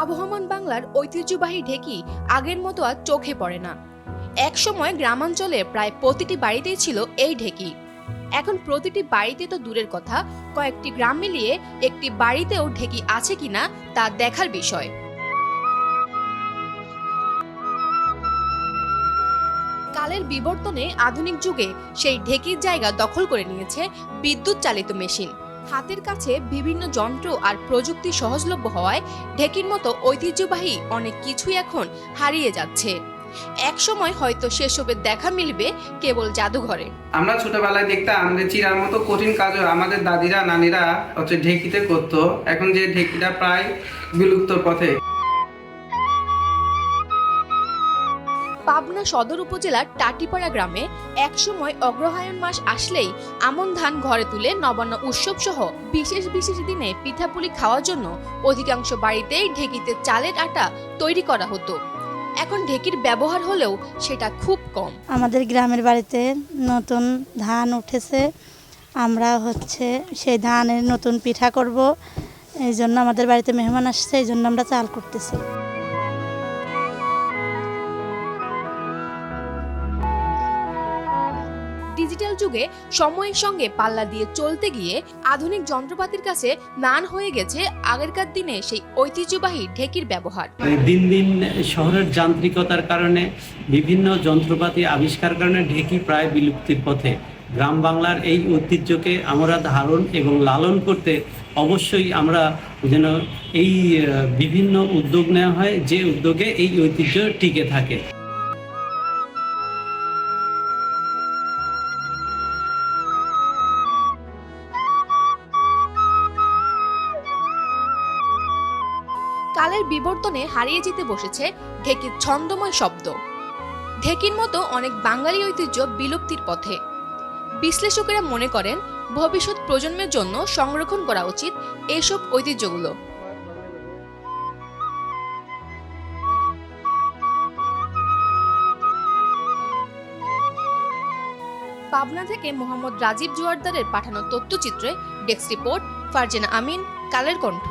আবহমান বাংলার ঐতিহ্যবাহী ঢেকি আগের মতো আর চোখে পড়ে না। একসময় গ্রামাঞ্চলে প্রায় প্রতিটি বাড়িতেই ছিল এই ঢেকি। এখন প্রতিটি বাড়িতে তো দূরের কথা, কয়েকটি গ্রাম মিলিয়ে একটি বাড়িতেও ঢেকি আছে কিনা তা দেখার বিষয়। কালের বিবর্তনে আধুনিক যুগে সেই ঢেকির জায়গা দখল করে নিয়েছে বিদ্যুৎ চালিত মেশিন। হাতের কাছে বিভিন্ন যন্ত্র আর প্রযুক্তি সহজলভ্য হওয়ায় ঢেকির মতো ঐতিহ্যবাহী অনেক কিছুই এখন হারিয়ে যাচ্ছে। এক সময় হয়তো সেসবের দেখা মিলবে কেবল জাদুঘরে। আমরা ছোটবেলায় দেখতাম যে চিরার মতো কঠিন কাজও আমাদের দাদিরা, নানিরা হচ্ছে ঢেকিতে করতো। এখন যে ঢেকিটা প্রায় বিলুপ্তর পথে। পাবনা সদর উপজেলার টাটিপাড়া গ্রামে একসময় অগ্রহায়ণ মাস আসলেই আমন ধান ঘরে তুলে নবান্ন উৎসব সহ বিশেষ বিশেষ দিনে পিঠাপুলি খাওয়ার জন্য অধিকাংশ বাড়িতেই ঢেকিতে চালের আটা তৈরি করা হতো। এখন ঢেকির ব্যবহার হলেও সেটা খুব কম। আমাদের গ্রামের বাড়িতে নতুন ধান উঠেছে। আমরা হচ্ছে সেই ধানের নতুন পিঠা করব। এই জন্য আমাদের বাড়িতে মেহমান আসছে, এই জন্য আমরা চাল করতেছি। ডিজিটাল যুগে সময়ের সঙ্গে পাল্লা দিয়ে চলতে গিয়ে আধুনিক যন্ত্রপাতির কাছে নান হয়ে গেছে আগেরকার দিনে সেই ঐতিহ্যবাহী ঢেকির ব্যবহার। দিন দিন শহরের যান্ত্রিকতার কারণে বিভিন্ন যন্ত্রপাতি আবিষ্কার কারণে ঢেকি প্রায় বিলুপ্তির পথে। গ্রাম বাংলার এই ঐতিহ্যকে আমরা ধারণ এবং লালন করতে অবশ্যই আমরা যেন এই বিভিন্ন উদ্যোগ নেওয়া হয়, যে উদ্যোগে এই ঐতিহ্য টিকে থাকে। কালের বিবর্তনে হারিয়ে যেতে বসেছে ঢেকির ছন্দময় শব্দ। ঢেকির মতো অনেক বাঙালি ঐতিহ্য বিলুপ্তির পথে। বিশ্লেষকেরা মনে করেন, ভবিষ্যৎ প্রজন্মের জন্য সংরক্ষণ করা উচিত এসব ঐতিহ্যগুলো। পাবনা থেকে মোহাম্মদ রাজীব জোয়ারদারের পাঠানো তথ্যচিত্রে ডেস্ক রিপোর্ট, ফারজানা আমিন, কালের কণ্ঠ।